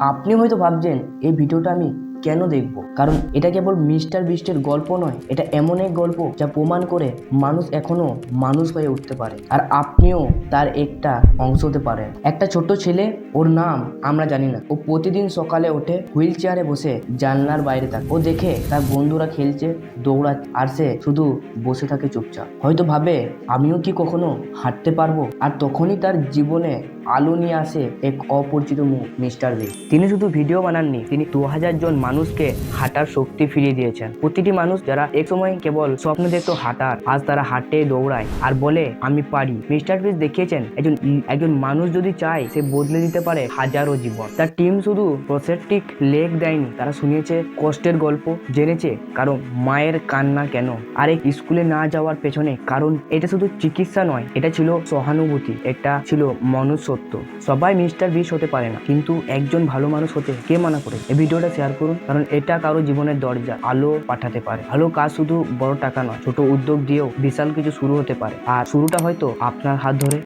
আপনি হয়তো ভাবছেন এই ভিডিওটা আমি কেন দেখব? কারণ এটা কেবল মিস্টার বিস্টের গল্প নয়, এটা এমন এক গল্প যা প্রমাণ করে মানুষ এখনও মানুষ হয়ে উঠতে পারে। আর আপনিও তার একটা অংশ হতে পারেন। একটা ছোট্ট ছেলে, ওর নাম আমরা জানি না। ও প্রতিদিন সকালে ওঠে হুইল চেয়ারে বসে জানলার বাইরে থাকে। ও দেখে তার বন্ধুরা খেলছে, দৌড়াচ্ছে, আর সে শুধু বসে থাকে চুপচাপ। হয়তো ভাবে, আমিও কি কখনো হাঁটতে পারব? আর তখনই তার জীবনে আলো নিয়ে আসে এক অপরিচিত মুখ মিস্টার বি তিনি শুধু ভিডিও বানাননি, তিনি দু হাজার জন মানুষকে হাঁটার শক্তি ফিরিয়ে দিয়েছেন প্রতিটি মানুষ যারা এক সময় কেবল স্বপ্ন দেখতো হাঁটার, আজ তারা হাঁটে দৌড়ায় আর বলে, আমি পারি। মিস্টার বিস দেখিয়েছেন, একজন একজন মানুষ যদি চায়, সে বদলে দিতে পারে হাজারো জীবন। তার টিম শুধু প্রসেপটিক লেগ দেয়নি, তারা শুনিয়েছে কষ্টের গল্প, জেনেছে কারণ মায়ের কান্না কেন। আর স্কুলে না যাওয়ার পেছনে কারণ, এটা শুধু চিকিৎসা নয়, এটা ছিল সহানুভূতি, এটা ছিল মনুষ্যত্ব। সবাই মিস্টার বিশ হতে পারে না, কিন্তু একজন ভালো মানুষ হতে কে মানা করে? এই ভিডিওটা শেয়ার করুন। কারণ এটা কারও জীবনের দরজা। আলো পাঠাতে পারে। আলো কাজ শুধু বড় টাকা নয়, ছোট উদ্যোগ দিয়েও বিশাল কিছু শুরু হতে পারে। আর শুরুটা হয়তো আপনার হাত ধরে।